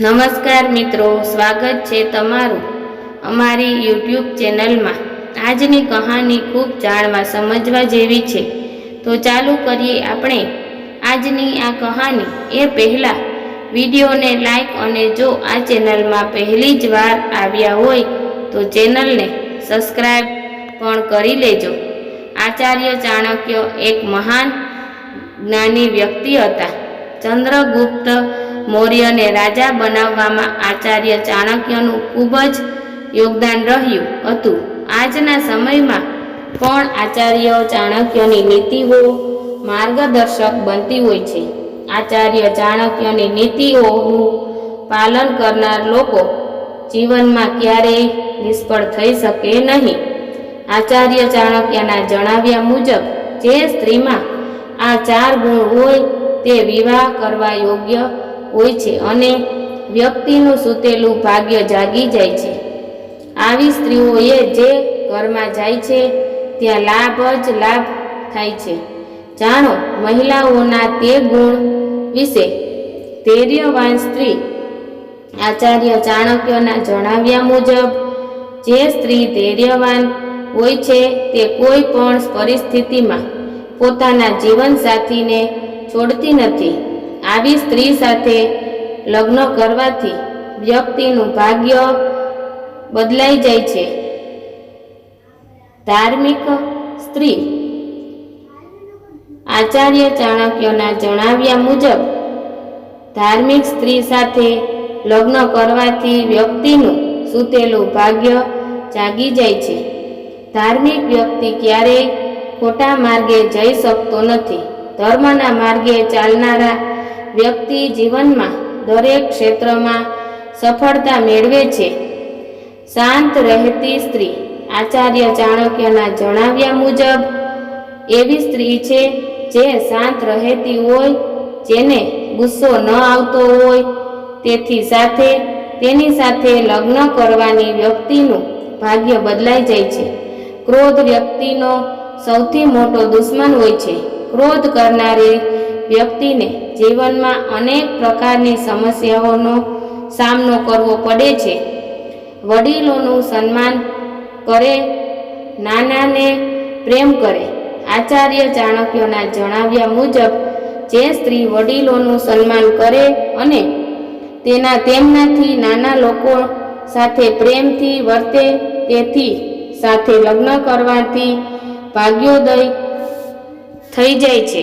નમસ્કાર મિત્રો, સ્વાગત છે તમારું અમારી યુટ્યુબ ચેનલમાં. આજની કહાની ખૂબ જાણવા, સમજવા જેવી છે. તો ચાલુ કરીએ આપણે. આજની આ કહાની એ પહેલાં વિડીયોને લાઈક અને જો આ ચેનલમાં પહેલી જ વાર આવ્યા હોય, તો ચેનલને સબસ્ક્રાઈબ પણ કરી લેજો. આચાર્ય ચાણક્ય એક મહાન જ્ઞાની વ્યક્તિ હતા. ચંદ્રગુપ્ત મૌર્યને રાજા બનાવવામાં આચાર્ય ચાણક્યનું ખૂબ જ યોગદાન રહ્યું હતું. આજના સમયમાં પણ આચાર્ય ચાણક્યની નીતિઓ માર્ગદર્શક બનતી હોય છે. આચાર્ય ચાણક્યની નીતિઓનું પાલન કરનાર લોકો જીવનમાં ક્યારેય નિષ્ફળ થઈ શકે નહીં. આચાર્ય ચાણક્યના જણાવ્યા મુજબ, જે સ્ત્રીમાં આ ચાર ગુણ હોય તે વિવાહ કરવા યોગ્ય હોય છે અને વ્યક્તિનું સૂતેલું ભાગ્ય જાગી જાય છે. આવી સ્ત્રીઓએ જે ઘરમાં જાય છે, ત્યાં લાભ જ લાભ થાય છે. જાણો, મહિલાઓના તે ગુણ વિશે ધૈર્યવાન સ્ત્રી આચાર્ય ચાણક્યના જણાવ્યા મુજબ, જે સ્ત્રી ધૈર્યવાન હોય છે, તે કોઈ પણ પરિસ્થિતિમાં પોતાના જીવનસાથીને છોડતી નથી. આવી સ્ત્રી સાથે લગ્ન કરવાથી વ્યક્તિનું ભાગ્ય બદલાઈ જાય છે. ધાર્મિક સ્ત્રી આચાર્ય ચાણક્યના જણાવ્યા મુજબ, ધાર્મિક સ્ત્રી સાથે લગ્ન કરવાથી વ્યક્તિનું સૂતેલું ભાગ્ય જાગી જાય છે. ધાર્મિક વ્યક્તિ ક્યારેય ખોટા માર્ગે જઈ શકતો નથી. ધર્મના માર્ગે ચાલનારા વ્યક્તિ જીવનમાં દરેક ક્ષેત્રમાં સફળતા મેળવે છે. શાંત રહેતી સ્ત્રી આચાર્ય ચાણક્યના જણાવ્યા મુજબ, એવી સ્ત્રી છે જે શાંત રહેતી હોય, જેને ગુસ્સો ન આવતો હોય, તેથી સાથે તેની સાથે લગ્ન કરવાની વ્યક્તિનું ભાગ્ય બદલાઈ જાય છે. ક્રોધ વ્યક્તિનો સૌથી મોટો દુશ્મન હોય છે. ક્રોધ કરનારી વ્યક્તિને જીવનમાં અનેક પ્રકારની સમસ્યાઓનો સામનો કરવો પડે છે. વડીલોનું સન્માન કરે, નાનાને પ્રેમ કરે, આચાર્ય ચાણક્યના જણાવ્યા મુજબ જે સ્ત્રી વડીલોનું સન્માન કરે અને તેના તેમનાથી નાના લોકો સાથે પ્રેમથી વર્તે, તેથી સાથે લગ્ન કરવાથી ભાગ્યોદય થઈ જાય છે.